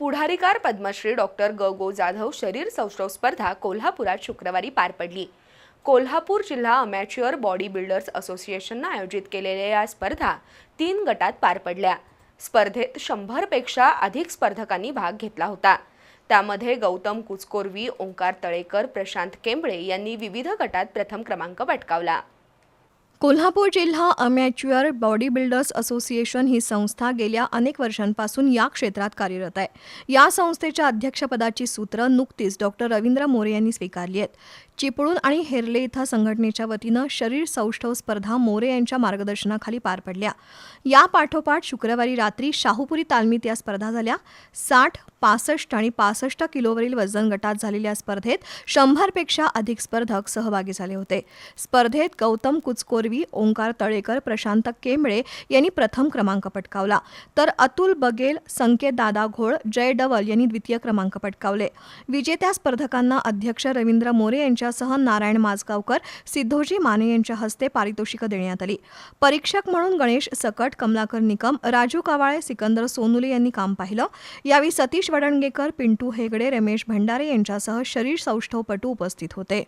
पुढारीकार Padmashri doctor ग गो जाधव शरीर सौष्ठव स्पर्धा कोल्हापुरात शुक्रवारी पार पडली. कोल्हापूर जिल्हा अमॅच्युअर बॉडी बिल्डर्स असोसिएशननं आयोजित केलेल्या या स्पर्धा तीन गटात पार पडल्या. स्पर्धेत शंभरपेक्षा अधिक स्पर्धकांनी भाग घेतला होता. त्यामध्ये गौतम कुचकोरवी ओंकार तळेकर प्रशांत केंबळे यांनी विविध गटात प्रथम क्रमांक पटकावला. कोल्हापूर जिल्हा अमॅच्युअर बॉडी बिल्डर्स असोसिएशन ही संस्था गेल्या अनेक वर्षांपासून या क्षेत्रात कार्यरत आहे. या संस्थेच्या अध्यक्षपदाची सूत्रं नुकतीच डॉक्टर रवींद्र मोरे यांनी स्वीकारली आहेत. चिपळूण आणि हेरले इथं संघटनेच्या वतीनं शरीर सौष्ठव स्पर्धा मोरे यांच्या मार्गदर्शनाखाली पार पडल्या. या पाठोपाठ शुक्रवारी रात्री शाहूपुरी तालमीत या स्पर्धा झाल्या. साठ पासष्ट आणि पासष्ट किलोवरील वजन गटात झालेल्या स्पर्धेत शंभरपेक्षा अधिक स्पर्धक सहभागी झाले होते. स्पर्धेत गौतम पूर्वी ओंकार तळेकर प्रशांत केंबळे यांनी प्रथम क्रमांक पटकावला. तर अतुल बगेल संकेत दादा घोळ जय डवल यांनी द्वितीय क्रमांक पटकावले. विजेत्या स्पर्धकांना अध्यक्ष रवींद्र मोरे यांच्यासह नारायण माजगावकर सिद्धोजी माने यांच्या हस्ते पारितोषिकं देण्यात आली. परीक्षक म्हणून गणेश सकट कमलाकर निकम राजू कावाळे सिकंदर सोनुले यांनी काम पाहिलं. यावेळी सतीश वडणगेकर पिंटू हेगडे रमेश भंडारे यांच्यासह शरीर सौष्ठवपटू उपस्थित होते.